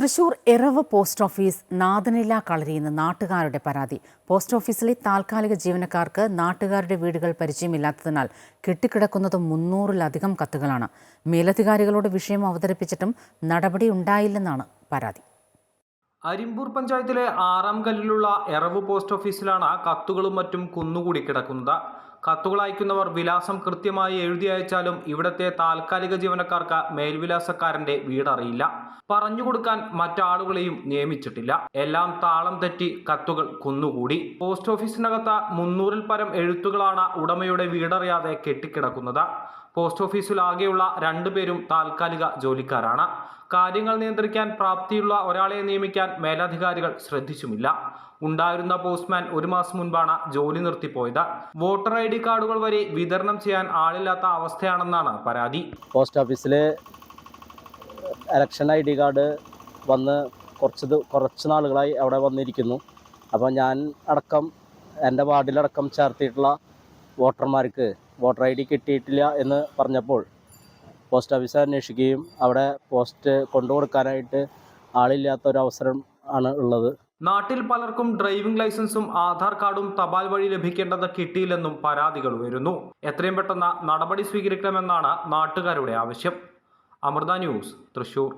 Thrissur Eravu post office നാദനില കളരിയെന്ന് നാട്ടുകാരുടെ പരാതി. പോസ്റ്റ് ഓഫീസിലെ താൽക്കാലിക ജീവനക്കാർക്ക് നാട്ടുകാരുടെ വീടുകൾ പരിചയമില്ലാത്തതിനാൽ കെട്ടിക്കിടക്കുന്നത് മുന്നൂറിലധികം കത്തുകളാണ്. മേലധികാരികളോട് വിഷയം അവതരിപ്പിച്ചിട്ടും നടപടി ഉണ്ടായില്ലെന്നാണ് പരാതി. അരിമ്പൂർ പഞ്ചായത്തിലെ ആറാം കല്ലിലുള്ള എറവ് പോസ്റ്റ് ഓഫീസിലാണ് കത്തുകളും മറ്റും കുന്നുകൂടി കിടക്കുന്നത്. കത്തുകൾ അയക്കുന്നവർ വിലാസം കൃത്യമായി എഴുതി അയച്ചാലും ഇവിടത്തെ താൽക്കാലിക ജീവനക്കാർക്ക് മേൽവിലാസക്കാരന്റെ വീടറിയില്ല. പറഞ്ഞുകൊടുക്കാൻ മറ്റാളുകളെയും നിയമിച്ചിട്ടില്ല. എല്ലാം താളം തെറ്റി കത്തുകൾ കുന്നുകൂടി. പോസ്റ്റ് ഓഫീസിനകത്ത് മുന്നൂറിൽ പരം എഴുത്തുകളാണ് ഉടമയുടെ വീടറിയാതെ കെട്ടിക്കിടക്കുന്നത്. പോസ്റ്റ് ഓഫീസിലാകെയുള്ള രണ്ടുപേരും താൽക്കാലിക ജോലിക്കാരാണ്. കാര്യങ്ങൾ നിയന്ത്രിക്കാൻ പ്രാപ്തിയുള്ള ഒരാളെ നിയമിക്കാൻ മേലധികാരികൾ ശ്രദ്ധിച്ചുമില്ല. ഉണ്ടായിരുന്ന പോസ്റ്റ്മാൻ ഒരു മാസം മുൻപാണ് ജോലി നിർത്തിപ്പോയത്. വോട്ടർ ഐ ഡി കാർഡുകൾ വരെ വിതരണം ചെയ്യാൻ ആളില്ലാത്ത അവസ്ഥയാണെന്നാണ് പരാതി. പോസ്റ്റ് ഓഫീസിലെ ഇലക്ഷൻ ഐ ഡി കാർഡ് വന്ന് കുറച്ച് കുറച്ച് നാളുകളായി അവിടെ വന്നിരിക്കുന്നു. അപ്പോൾ ഞാൻ അടക്കം എന്റെ വാർഡിലടക്കം ചേർത്തിയിട്ടുള്ള വോട്ടർമാർക്ക് വോട്ടർ ഐ ഡി കിട്ടിയിട്ടില്ല എന്ന് പറഞ്ഞപ്പോൾ പോസ്റ്റ് ഓഫീസ് അന്വേഷിക്കുകയും അവിടെ പോസ്റ്റ് കൊണ്ടു കൊടുക്കാനായിട്ട് ആളില്ലാത്ത ഒരു അവസരം ആണ് ഉള്ളത്. നാട്ടിൽ പലർക്കും ഡ്രൈവിംഗ് ലൈസൻസും ആധാർ കാർഡും തപാൽ വഴി ലഭിക്കേണ്ടത് കിട്ടിയില്ലെന്നും പരാതികൾ വരുന്നു എത്രയും പെട്ടെന്ന് നടപടി സ്വീകരിക്കണമെന്നാണ് നാട്ടുകാരുടെ ആവശ്യം. അമൃത ന്യൂസ് തൃശൂർ.